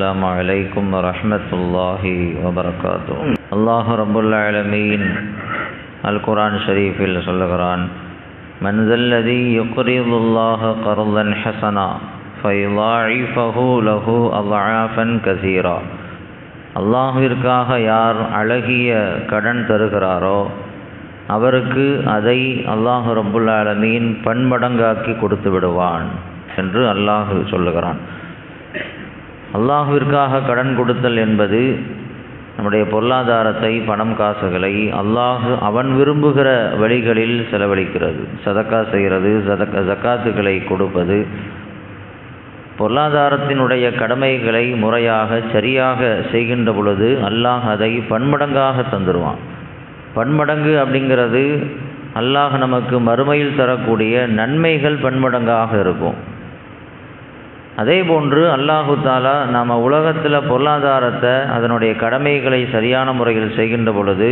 السلام عليكم ورحمة الله وبركاته الله رب العالمين القرآن ஷரீஃபில் சொல்லுகிறான் من ذا الذي يقرض الله قرضا حسنا فيضاعفه له أضعافا كثيرا அல்லாஹிற்காக யார் அழகிய கடன் தருகிறாரோ அவருக்கு அதை அல்லாஹ் ரப்புல் ஆலமீன் பன்மடங்காக்கி கொடுத்து விடுவான் என்று அல்லாஹ் சொல்லுகிறான் அல்லாஹுவிற்காக கடன் கொடுத்தல் என்பது நம்முடைய பொருளாதாரத்தை பணம் காசுகளை அல்லாஹு அவன் விரும்புகிற வழிகளில் செலவழிக்கிறது. சதக்கா செய்கிறது சதக்க ஜக்காத்துகளை கொடுப்பது. பொருளாதாரத்தினுடைய கடமைகளை முறையாக சரியாக செய்கின்ற பொழுது அல்லாஹ் அதை பன்மடங்காக தந்துடுவான் பன்மடங்கு அப்படிங்கிறது அல்லாஹ் நமக்கு மறுமையில் தரக்கூடிய நன்மைகள் பன்மடங்காக இருக்கும். அதே போன்று அல்லாஹு தாலா நாம் உலகத்தில் பொருளாதாரத்தை அதனுடைய கடமைகளை சரியான முறையில் செய்கின்ற பொழுது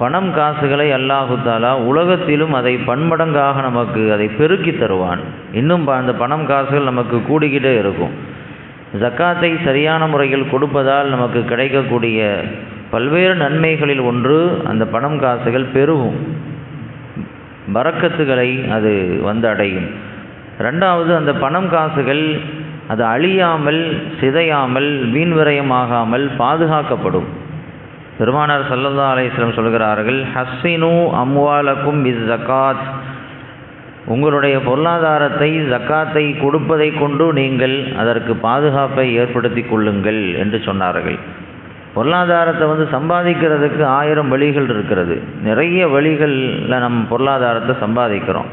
பணம் காசுகளை அல்லாஹு தாலா உலகத்திலும் அதை பன்மடங்காக நமக்கு அதை பெருக்கி தருவான். இன்னும் அந்த பணம் காசுகள் நமக்கு கூடிக்கிட்டே இருக்கும். ஜக்காத்தை சரியான முறையில் கொடுப்பதால் நமக்கு கிடைக்கக்கூடிய பல்வேறு நன்மைகளில் ஒன்று அந்த பணம் காசுகள் பெருகும். பறக்கத்துகளை அது வந்து அடையும் ரெண்டாவது அந்த பணம் காசுகள் அது அழியாமல் சிதையாமல் வீண் விரயமாகாமல் பாதுகாக்கப்படும். பெருமானார் சல்லல்லா அலையம் சொல்கிறார்கள் ஹஸ்ஸினு அம்வாலக்கும் இஸ் ஜக்காத் உங்களுடைய பொருளாதாரத்தை ஜக்காத்தை கொடுப்பதை கொண்டு நீங்கள் அதற்கு பாதுகாப்பை ஏற்படுத்தி கொள்ளுங்கள் என்று சொன்னார்கள். பொருளாதாரத்தை வந்து சம்பாதிக்கிறதுக்கு ஆயிரம் வழிகள் இருக்கிறது. நிறைய வழிகளில் நம்ம பொருளாதாரத்தை சம்பாதிக்கிறோம்.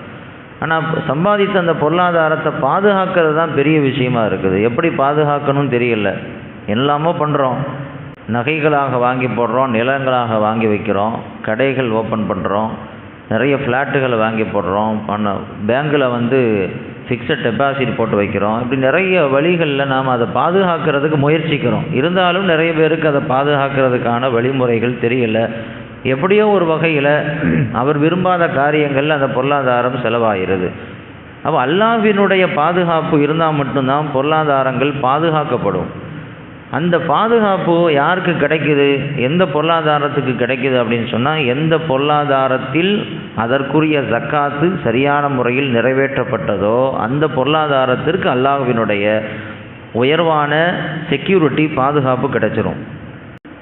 ஆனால் சம்பாதித்த அந்த பொருளாதாரத்தை பாதுகாக்கிறது தான் பெரிய விஷயமா இருக்குது. எப்படி பாதுகாக்கணும்னு தெரியல. எல்லாமோ பண்ணுறோம் நகைகளாக வாங்கி போடுறோம் நிலங்களாக வாங்கி வைக்கிறோம் கடைகள் ஓப்பன் பண்ணுறோம் நிறைய ஃப்ளாட்டுகளை வாங்கி போடுறோம் பண்ண பேங்கில் வந்து ஃபிக்ஸட் டெபாசிட் போட்டு வைக்கிறோம். இப்படி நிறைய வழிகளில் நாம் அதை பாதுகாக்கிறதுக்கு முயற்சிக்கிறோம். இருந்தாலும் நிறைய பேருக்கு அதை பாதுகாக்கிறதுக்கான வழிமுறைகள் தெரியலை. எப்படியோ ஒரு வகையில் அவர் விரும்பாத காரியங்களில் அந்த பொருளாதாரம் செலவாகிறது. அப்போ அல்லாவினுடைய பாதுகாப்பு இருந்தால் மட்டும்தான் பொருளாதாரங்கள் பாதுகாக்கப்படும். அந்த பாதுகாப்பு யாருக்கு கிடைக்குது? எந்த பொருளாதாரத்துக்கு கிடைக்குது அப்படின்னு சொன்னால் எந்த பொருளாதாரத்தில் அதற்குரிய ஜக்காத்து சரியான முறையில் நிறைவேற்றப்பட்டதோ அந்த பொருளாதாரத்திற்கு அல்லாஹ்வினுடைய உயர்வான செக்யூரிட்டி பாதுகாப்பு கிடைச்சிரும்.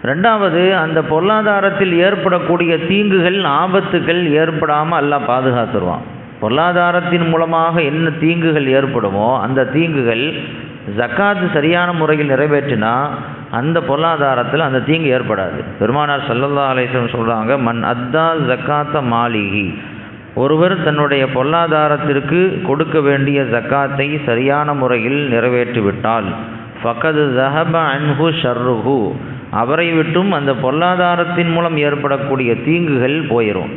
ரெண்டாவது அந்த பொருளாதாரத்தில் ஏற்படக்கூடிய தீங்குகள் ஆபத்துகள் ஏற்படாமல் அல்லாஹ் பாதுகாத்துருவான். பொருளாதாரத்தின் மூலமாக என்ன தீங்குகள் ஏற்படுமோ அந்த தீங்குகள் ஜக்காத்து சரியான முறையில் நிறைவேற்றினா அந்த பொருளாதாரத்தில் அந்த தீங்கு ஏற்படாது. பெருமானார் சல்லல்லா அலிஸ்லம் சொல்கிறாங்க மண் அத்தா ஜக்காத்த மாளிகி ஒருவர் தன்னுடைய பொருளாதாரத்திற்கு கொடுக்க வேண்டிய ஜக்காத்தை சரியான முறையில் நிறைவேற்றிவிட்டால் ஃபக்கது ஜஹப அன்ஹு ஷர்ருஹு. அவரை விட்டும் அந்த பொருளாதாரத்தின் மூலம் ஏற்படக்கூடிய தீங்குகள் போயிடும்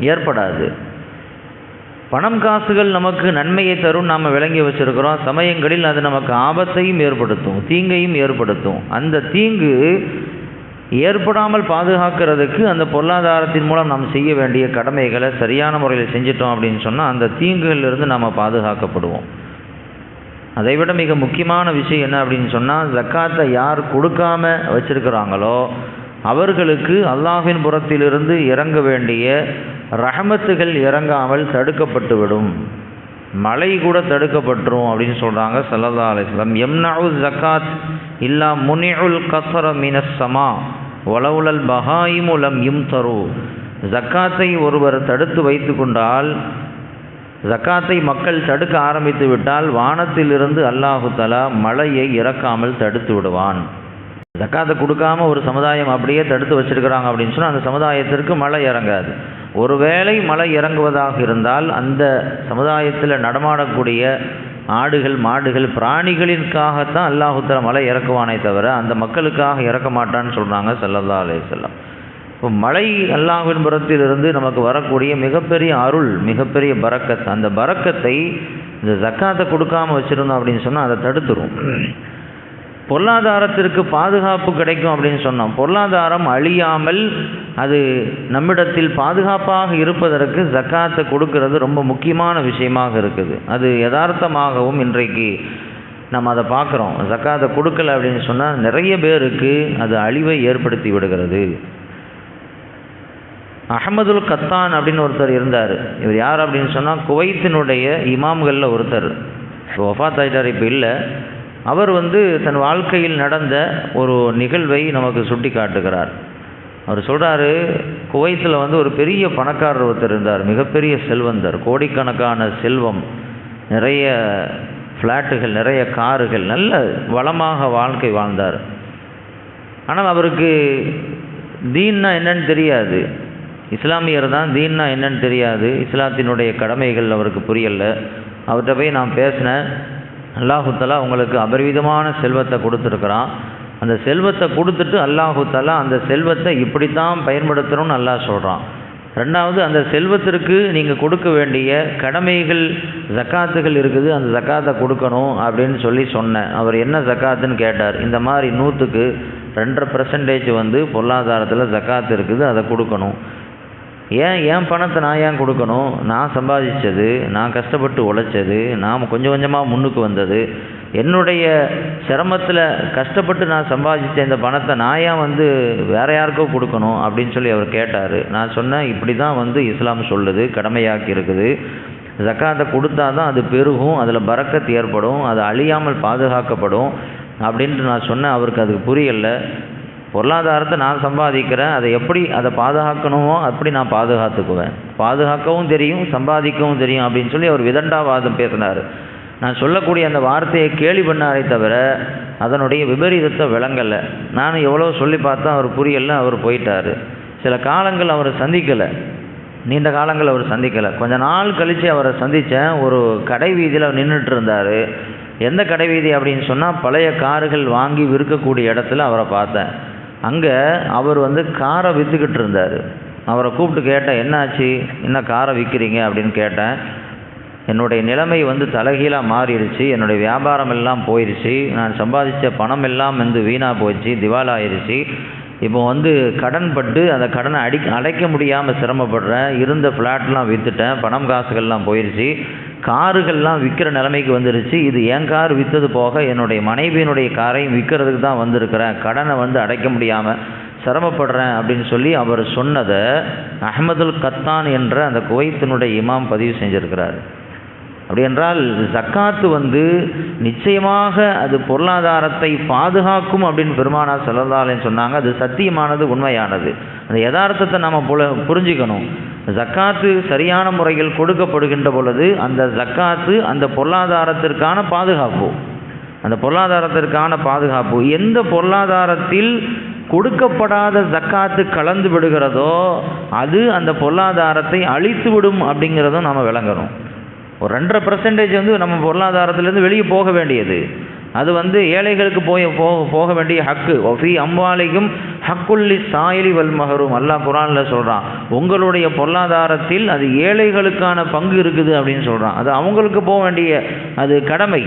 ஏற்படாது. பணம் காசுகள் நமக்கு நன்மையை தரும் நாம் விளங்கி வச்சிருக்கிறோம். சமயங்களில் அது நமக்கு ஆபத்தையும் ஏற்படுத்தும் தீங்கையும் ஏற்படுத்தும். அந்த தீங்கு ஏற்படாமல் பாதுகாக்கிறதுக்கு அந்த பொருளாதாரத்தின் மூலம் நாம் செய்ய வேண்டிய கடமைகளை சரியான முறையில் செஞ்சிட்டோம் அப்படின்னு சொன்னால் அந்த தீங்குகளிலிருந்து நாம் பாதுகாக்கப்படுவோம். அதை விட மிக முக்கியமான விஷயம் என்ன அப்படின்னு சொன்னால் ஜக்காத்தை யார் கொடுக்காம வச்சிருக்கிறாங்களோ அவர்களுக்கு அல்லாஹின் புறத்திலிருந்து இறங்க வேண்டிய ரஹமத்துகள் இறங்காமல் தடுக்கப்பட்டு விடும். மழை கூட தடுக்கப்பட்டுரும் அப்படின்னு சொல்கிறாங்க சல்லல்லா அலிஸ்லாம் எம்னாவு ஜக்காத் இல்லா முனியுல் கசர மினசமா சமா ஒலவுலல் பஹாயிமுலம் இம் தரு ஜக்காத்தை ஒருவர் தடுத்து வைத்து கொண்டால் ஜக்காத்தை மக்கள் தடுக்க ஆரம்பித்து விட்டால் வானத்திலிருந்து அல்லாஹு தலா மழையை இறக்காமல் தடுத்து விடுவான். ஜக்காத்தை கொடுக்காம ஒரு சமுதாயம் அப்படியே தடுத்து வச்சிருக்கிறாங்க அப்படின்னு சொன்னால் அந்த சமுதாயத்திற்கு மழை இறங்காது. ஒருவேளை மழை இறங்குவதாக இருந்தால் அந்த சமுதாயத்தில் நடமாடக்கூடிய ஆடுகள் மாடுகள் பிராணிகளிற்காகத்தான் அல்லாஹுத்தலா மழை இறக்குவானே தவிர அந்த மக்களுக்காக இறக்க மாட்டான்னு சொல்கிறாங்க சல்லல்லா செல்லம் இப்போ மழை அல்லாஹின் புறத்திலிருந்து நமக்கு வரக்கூடிய மிகப்பெரிய அருள் மிகப்பெரிய பறக்கத் அந்த பறக்கத்தை இந்த ஜக்காத்தை கொடுக்காம வச்சுருந்தோம் அப்படின்னு சொன்னால் அதை தடுத்துரும். பொருளாதாரத்திற்கு பாதுகாப்பு கிடைக்கும் அப்படின்னு சொன்னோம். பொருளாதாரம் அழியாமல் அது நம்மிடத்தில் பாதுகாப்பாக இருப்பதற்கு ஜக்காத்தை கொடுக்கறது ரொம்ப முக்கியமான விஷயமாக இருக்குது. அது யதார்த்தமாகவும் இன்றைக்கு நம்ம அதை பார்க்குறோம். ஜக்காத்தை கொடுக்கல அப்படின்னு சொன்னால் நிறைய பேருக்கு அது அழிவை ஏற்படுத்தி விடுகிறது. அஹமதுல் கத்தான் அப்படின்னு ஒருத்தர் இருந்தார். இவர் யார் அப்படின்னு சொன்னால் குவைத்தினுடைய இமாம்களில் ஒருத்தர். இப்போ ஒஃபாத் ஆகிட்டார் இப்போ இல்லை. அவர் வந்து தன் வாழ்க்கையில் நடந்த ஒரு நிகழ்வை நமக்கு சுட்டி காட்டுகிறார். அவர் சொல்கிறாரு குவைத்தில் வந்து ஒரு பெரிய பணக்காரர் ஒருத்தர் இருந்தார் மிகப்பெரிய செல்வந்தர் கோடிக்கணக்கான செல்வம் நிறைய ஃப்ளாட்டுகள் நிறைய காருகள் நல்ல வளமாக வாழ்க்கை வாழ்ந்தார். ஆனால் அவருக்கு தீன்னா என்னன்னு தெரியாது. இஸ்லாமியர் தான் தீன்னா என்னன்னு தெரியாது. இஸ்லாத்தினுடைய கடமைகள் அவருக்கு புரியலை. அவர்கிட்ட போய் நான் பேசினேன். அல்லாஹுத்தலா உங்களுக்கு அபரிவிதமான செல்வத்தை கொடுத்துருக்குறான். அந்த செல்வத்தை கொடுத்துட்டு அல்லாஹுத்தலா அந்த செல்வத்தை இப்படித்தான் பயன்படுத்தணும்னு அல்லாஹ் சொல்கிறான் ரெண்டாவது அந்த செல்வத்திற்கு நீங்கள் கொடுக்க வேண்டிய கடமைகள் ஜக்காத்துகள் இருக்குது. அந்த ஜக்காத்தை கொடுக்கணும் அப்படின்னு சொல்லி சொன்னேன். அவர் என்ன ஜக்காத்துன்னு கேட்டார். இந்த மாதிரி நூற்றுக்கு ரெண்டரை பர்சன்டேஜ் வந்து பொருளாதாரத்தில் ஜக்காத்து இருக்குது. அதை கொடுக்கணும். ஏன் என் பணத்தை நான் ஏன் கொடுக்கணும்? நான் சம்பாதிச்சது நான் கஷ்டப்பட்டு உழைச்சது நாம் கொஞ்சம் கொஞ்சமாக முன்னுக்கு வந்தது. என்னுடைய சிரமத்தில் கஷ்டப்பட்டு நான் சம்பாதிச்ச இந்த பணத்தை நான் ஏன் வந்து வேற யாருக்கோ கொடுக்கணும் அப்படின்னு சொல்லி அவர் கேட்டார். நான் சொன்னேன் இப்படி தான் வந்து இஸ்லாம் சொல்லுது கடமையாக்கி இருக்குது. ஜக்காத்தை கொடுத்தா தான் அது பெருகும் அதில் பறக்கத்து ஏற்படும் அது அழியாமல் பாதுகாக்கப்படும். அப்படின்ட்டு நான் சொன்னேன். அவருக்கு அதுக்கு புரியலை. பொருளாதாரத்தை நான் சம்பாதிக்கிறேன் அதை எப்படி அதை பாதுகாக்கணுமோ அப்படி நான் பாதுகாத்துக்குவேன். பாதுகாக்கவும் தெரியும் சம்பாதிக்கவும் தெரியும் அப்படின்னு சொல்லி அவர் விதண்டாவாதம் பேசினார். நான் சொல்லக்கூடிய அந்த வார்த்தையை கேலி பண்ணாரே தவிர அதனுடைய விபரீதத்தை விளங்கலை. நான் எவ்வளோ சொல்லி பார்த்தா அவர் புரியல அவர் போயிட்டார். சில காலங்கள் அவர் சந்திக்கலை. நீண்ட காலங்கள் அவர் சந்திக்கலை. கொஞ்ச நாள் கழித்து அவரை சந்தித்தேன் ஒரு கடை வீதியில் நின்றுட்டு இருந்தார். எந்த கடை வீதி அப்படின்னு சொன்னால் பழைய கார்கள் வாங்கி விற்கக்கூடிய இடத்துல அவரை பார்த்தேன். அங்கே அவர் வந்து காரை விற்றுக்கிட்டு இருந்தார். அவரை கூப்பிட்டு கேட்டேன் என்னாச்சு? என்ன காரை விற்கிறீங்க அப்படின்னு கேட்டேன். என்னுடைய நிலைமை வந்து தலைகீழாக மாறிடுச்சு. என்னுடைய வியாபாரம் எல்லாம் போயிடுச்சு நான் சம்பாதிச்ச பணம் எல்லாம் வந்து வீணாக போயிடுச்சு திவாலாயிருச்சு. இப்போ வந்து கடன் பட்டு அந்த கடனை அடி அடைக்க முடியாமல் சிரமப்படுறேன். இருந்த ஃப்ளாட்லாம் விற்றுட்டேன் பணம் காசுகள்லாம் போயிடுச்சு காருகள்லாம் விற்கிற நிலைமைக்கு வந்துருச்சு. இது என் கார் விற்றது போக என்னுடைய மனைவியினுடைய காரையும் விற்கிறதுக்கு தான் வந்திருக்கிறேன். கடனை வந்து அடைக்க முடியாமல் சிரமப்படுறேன் அப்படின்னு சொல்லி அவர் சொன்னதை அஹமதுல் கத்தான் என்ற அந்த குவைத்தினுடைய இமாம் பதிவு செஞ்சுருக்கிறார். அப்படி என்றால் ஜக்காத்து வந்து நிச்சயமாக அது பொருளாதாரத்தை பாதுகாக்கும் அப்படின்னு பெருமானா செல்லதாலேன்னு சொன்னாங்க. அது சத்தியமானது உண்மையானது. அந்த யதார்த்தத்தை நம்ம புல புரிஞ்சுக்கணும். ஜக்காத்து சரியான முறையில் கொடுக்கப்படுகின்ற பொழுது அந்த ஜக்காத்து அந்த பொருளாதாரத்திற்கான பாதுகாப்பு. அந்த பொருளாதாரத்திற்கான பாதுகாப்பு. எந்த பொருளாதாரத்தில் கொடுக்கப்படாத ஜக்காத்து கலந்து விடுகிறதோ அது அந்த பொருளாதாரத்தை அழித்து விடும் அப்படிங்கிறதும் நம்ம விளங்கணும். ஒரு ரெண்டரை பர்சன்டேஜ் வந்து நம்ம பொருளாதாரத்திலேருந்து வெளியே போக வேண்டியது. அது வந்து ஏழைகளுக்கு போய் போக போக வேண்டிய ஹக்கு. ஒஃபி அம்பாலையும் ஹக்குல்லி சாயலி வல் மகரும் அல்லாஹ் குரானில் சொல்கிறான் உங்களுடைய பொருளாதாரத்தில் அது ஏழைகளுக்கான பங்கு இருக்குது அப்படின்னு சொல்கிறான் அது அவங்களுக்கு போக வேண்டிய அது கடமை.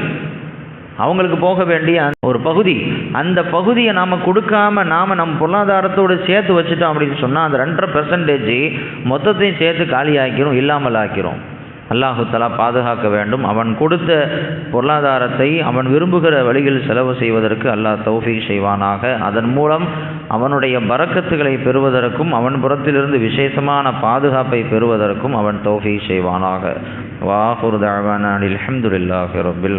அவங்களுக்கு போக வேண்டிய ஒரு பகுதி. அந்த பகுதியை நாம் கொடுக்காம நாம் நம் பொருளாதாரத்தோடு சேர்த்து வச்சுட்டோம் அப்படின்னு சொன்னால் அந்த ரெண்டரை பெர்சன்டேஜ் மொத்தத்தையும் சேர்த்து காலியாக்கிறோம் இல்லாமல் ஆக்கிறோம் அல்லாஹுத்தலா பாதுகாக்க வேண்டும். அவன் கொடுத்த பொருளாதாரத்தை அவன் விரும்புகிற வழியில் செலவு செய்வதற்கு அல்லாஹ் தௌஃபி செய்வானாக. அதன் மூலம் அவனுடைய பறக்கத்துகளை பெறுவதற்கும் அவன் புறத்திலிருந்து விசேஷமான பாதுகாப்பை பெறுவதற்கும் அவன் தௌஃபி செய்வானாக. வாஹுர் தாவான அலமதுல்லாஹி ரபில்